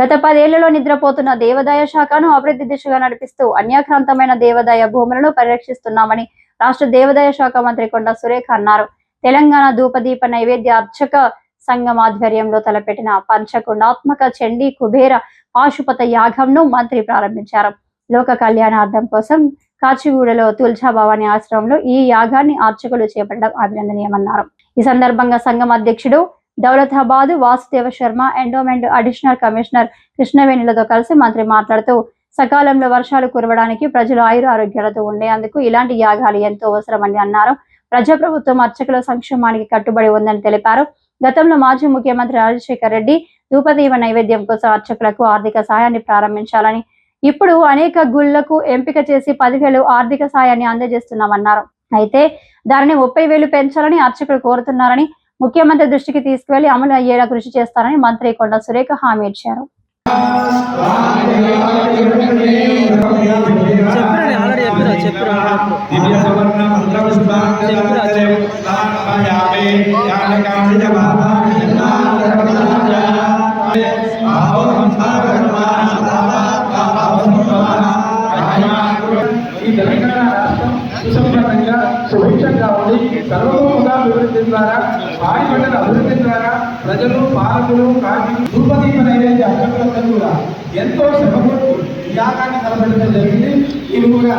గత పదేళ్ళలో నిద్రపోతున్న దేవాదాయ శాఖను అభివృద్ధి దిశగా నడిపిస్తూ అన్యాక్రాంతమైన దేవాదాయ భూములను పరిరక్షిస్తున్నామని రాష్ట్ర దేవాదాయ శాఖ మంత్రి కొండ సురేఖ అన్నారు. తెలంగాణ ధూపదీప నైవేద్య అర్చక సంఘం ఆధ్వర్యంలో తలపెట్టిన పంచకుండాత్మక చండీ కుబేర పాశుపత యాగంను మంత్రి ప్రారంభించారు. లోక కళ్యాణార్థం కోసం కాచిగూడలో తుల్జాభవాని ఆశ్రమంలో ఈ యాగాన్ని అర్చకులు చేపట్టడం అభినందనీయమన్నారు. ఈ సందర్భంగా సంఘం అధ్యక్షుడు Daulatabad Vasudeva Sharma endowment additional commissioner కృష్ణవేణులతో కలిసి మంత్రి మాట్లాడుతూ సకాలంలో వర్షాలు కురవడానికి ప్రజలు ఆయుర ఆరోగ్యాలతో ఉండేందుకు ఇలాంటి యాగాలు ఎంతో అవసరమని అన్నారు. ప్రజాప్రభుత్వం అర్చకుల సంక్షేమానికి కట్టుబడి ఉందని తెలిపారు. గతంలో మాజీ ముఖ్యమంత్రి రాజశేఖర్ రెడ్డి ధూపదీవ నైవేద్యం కోసం అర్చకులకు ఆర్థిక సాయాన్ని ప్రారంభించాలని ఇప్పుడు అనేక గుళ్ళకు ఎంపిక చేసి పదివేలు ఆర్థిక సాయాన్ని అందజేస్తున్నామన్నారు. అయితే దానిని ముప్పై వేలు పెంచాలని అర్చకులు కోరుతున్నారని ముఖ్యమంత్రి దృష్టికి తీసుకువెళ్ళి అమలు అయ్యేలా కృషి చేస్తారని మంత్రి కొండ సురేఖ హామీ ఇచ్చారు. ఈ తెలంగాణ రాష్ట్రం సుసంపన్నంగా సుభిక్షంగా ఉండి సర్వతోముఖ అభివృద్ధి ద్వారా పాడి పంటల అభివృద్ధి ద్వారా ప్రజలు పాలకులు కార్మికులు ధూపదీప నైవేద్య అర్చకులందరూ కూడా ఎంతో శ్రమపడుతూ యాగాన్ని తలపెట్టడం జరిగింది. ఇది కూడా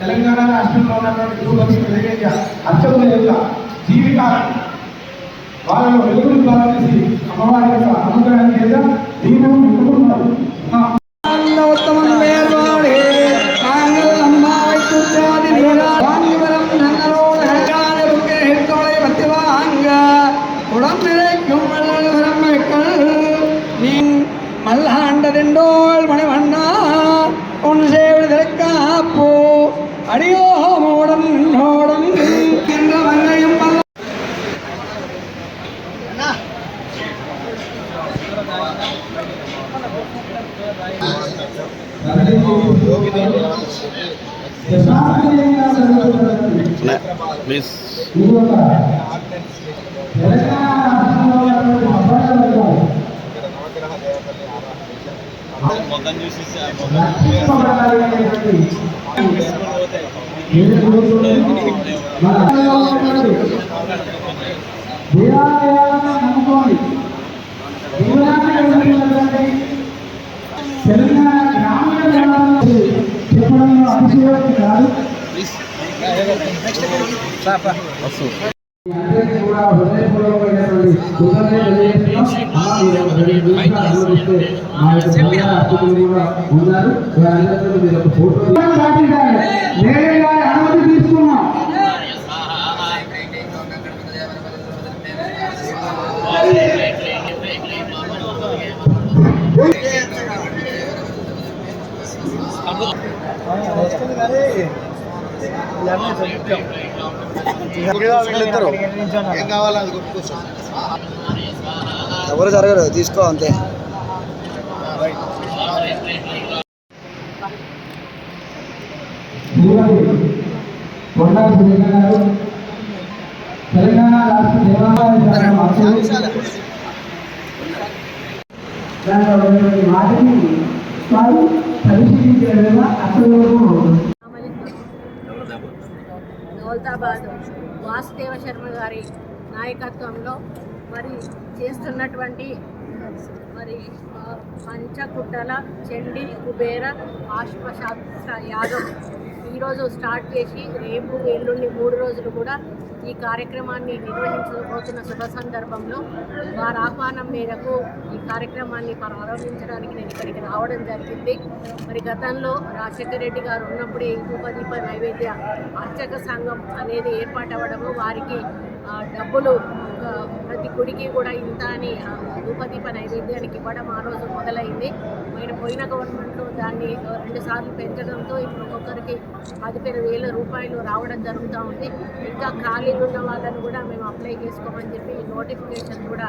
తెలంగాణ రాష్ట్రంలో ఉన్నటువంటి ధూపదీప నైవేద్య అర్చకుల యొక్క జీవితాలను వాళ్ళలో వెలుగులు పాలనేసి అమ్మవారి యొక్క అనుగ్రహం చేత దీని மல்லாண்டதெண்டோள் மணிவண்ணா உன் சேவிதற்காப்போ அடியோ மூடம் நின்னோடம் என்ற மங்கையும் பல்ல ప్లీజ్ మొత్తం చూసి తెలంగాణ గ్రామీణ జనాభా చెప్పడంలో అతిశయోక్తి కాదు. కూడా హృదయపూర్వకమైనటువంటి తెలియజేస్తున్నాం. ఉన్నారు. వారందరితో మీరు ఒక ఫోటో అనుమతి తీసుకున్నాం. ఎవరు జరగదు తీసుకో అంతే. తెలంగాణ రాష్ట్ర దేవాలయ వాటిని వారు పరిశీలించిన విధంగా అసలు దౌలతాబాద్ వాసుదేవ శర్మ గారి నాయకత్వంలో మరి చేస్తున్నటువంటి మరి పంచకుట్టల చండి కుబేర ఆశ్వశాస్త్ర యాగం ఈరోజు స్టార్ట్ చేసి రేపు ఎల్లుండి మూడు రోజులు కూడా ఈ కార్యక్రమాన్ని నిర్వహించబోతున్న శుభ సందర్భంలో వారి ఆహ్వానం మేరకు ఈ కార్యక్రమాన్ని ప్రారంభించడానికి నేను ఇక్కడికి రావడం జరిగింది. మరి గతంలో రాజశేఖర రెడ్డి గారు ఉన్నప్పుడే ఉపదీప నైవేద్య అర్చక సంఘం అనేది ఏర్పాటు అవ్వడము వారికి డబ్బులు ప్రతి గుడికి కూడా ఇంత అని ఉపది పని అయింది దానికి ఇవ్వడం ఆ రోజు మొదలైంది. ఆయన పోయిన గవర్నమెంట్లో దాన్ని రెండు సార్లు పెంచడంతో ఇప్పుడు ఒక్కొక్కరికి పదిహేను వేల రూపాయలు రావడం జరుగుతూ ఉంది. ఇంకా ఖాళీలు ఉన్న వాళ్ళని కూడా మేము అప్లై చేసుకోమని చెప్పి నోటిఫికేషన్ కూడా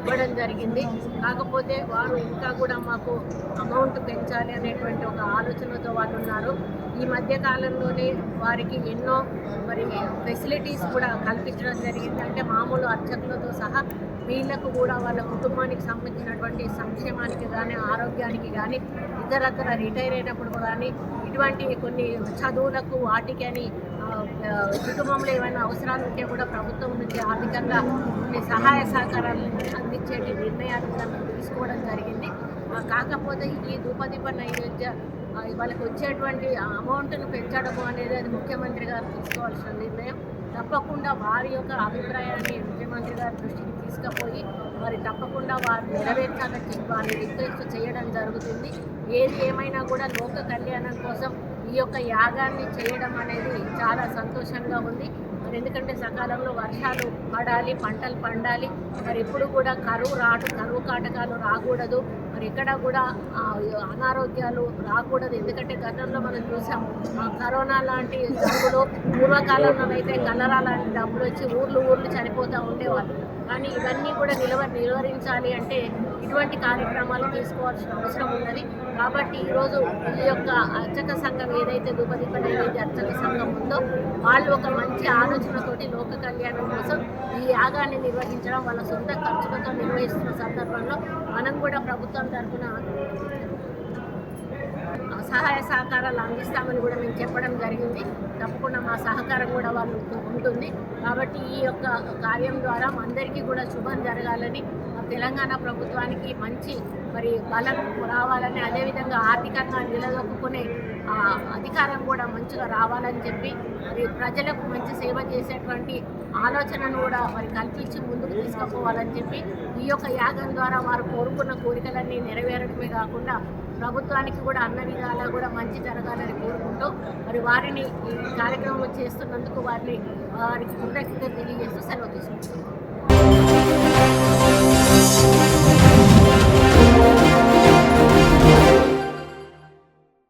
ఇవ్వడం జరిగింది. కాకపోతే వారు ఇంకా కూడా మాకు అమౌంట్ పెంచాలి అనేటువంటి ఒక ఆలోచనతో వాళ్ళు ఉన్నారు. ఈ మధ్య కాలంలోనే వారికి ఎన్నో మరి ఫెసిలిటీస్ కూడా కల్పించడం జరిగింది అంటే మామూలు అర్చకులతో సహా వీళ్ళకు కూడా వాళ్ళ కుటుంబానికి సంబంధించినటువంటి సంక్షేమానికి కానీ ఆరోగ్యానికి కానీ ఇతరత్ర రిటైర్ అయినప్పుడు కానీ ఇటువంటి కొన్ని చదువులకు వాటికి అని కుటుంబంలో ఏమైనా అవసరాలు ఉంటే కూడా ప్రభుత్వం నుంచి ఆర్థికంగా కొన్ని సహాయ సహకారాలు అందించేటి నిర్ణయాలు తీసుకోవడం జరిగింది. కాకపోతే ఈ ధూపదీప నైవేద్య వాళ్ళకి వచ్చేటువంటి అమౌంట్ను పెంచడము అనేది అది ముఖ్యమంత్రి గారు తీసుకోవాల్సిన నిర్ణయం. తప్పకుండా వారి యొక్క అభిప్రాయాన్ని ముఖ్యమంత్రి గారి దృష్టికి తీసుకుపోయి మరి తప్పకుండా వారు నెరవేర్చాలని వారిని రిక్వెస్ట్ చేయడం జరుగుతుంది. ఏది ఏమైనా కూడా లోక కళ్యాణం కోసం ఈ యొక్క యాగాన్ని చేయడం అనేది చాలా సంతోషంగా ఉంది. ఎందుకంటే సకాలంలో వర్షాలు పడాలి పంటలు పండాలి. మరి ఎప్పుడు కూడా కరువు రాడు కరువు కాటకాలు రాకూడదు. మరి ఎక్కడ కూడా అనారోగ్యాలు రాకూడదు. ఎందుకంటే గతంలో మనం చూసాం కరోనా లాంటి డబ్బులు పూర్వకాలంలో అయితే కలరా లాంటి డబ్బులు వచ్చి ఊర్లు ఊర్లు చనిపోతూ ఉండేవాళ్ళు. కానీ ఇవన్నీ కూడా నిలవ నిలువరించాలి అంటే ఇటువంటి కార్యక్రమాలు తీసుకోవాల్సిన అవసరం ఉన్నది. కాబట్టి ఈరోజు ఈ యొక్క అర్చక సంఘం ఏదైతే దుపదీప నైవేద్య అర్చక సంఘం ఉందో వాళ్ళు ఒక మంచి ఆలోచనతోటి లోక కళ్యాణం కోసం ఈ యాగాన్ని నిర్వహించడం వాళ్ళ సొంత ఖర్చులతో నిర్వహిస్తున్న సందర్భంలో మనం కూడా ప్రభుత్వం తరఫున సహాయ సహకారాలు అందిస్తామని కూడా మేము చెప్పడం జరిగింది. తప్పకుండా మా సహకారం కూడా వాళ్ళు ఉంటుంది. కాబట్టి ఈ యొక్క కార్యం ద్వారా అందరికీ కూడా శుభం జరగాలని తెలంగాణ ప్రభుత్వానికి మంచి మరి బలం రావాలని అదేవిధంగా ఆర్థికంగా నిలదొక్కునే అధికారం కూడా మంచిగా రావాలని చెప్పి మరి ప్రజలకు మంచి సేవ చేసేటువంటి ఆలోచనను కూడా మరి కల్పించి ముందుకు తీసుకుపోవాలని చెప్పి ఈ యొక్క యాగం ద్వారా వారు కోరుకున్న కోరికలన్నీ నెరవేరడమే కాకుండా ప్రభుత్వానికి కూడా అన్న విధాలా కూడా మంచి జరగాలని కోరుకుంటూ మరి వారిని ఈ కార్యక్రమం చేస్తున్నందుకు వారిని వారికి కృతజ్ఞత తెలియజేస్తూ సెలవు తీసుకుంటున్నాం.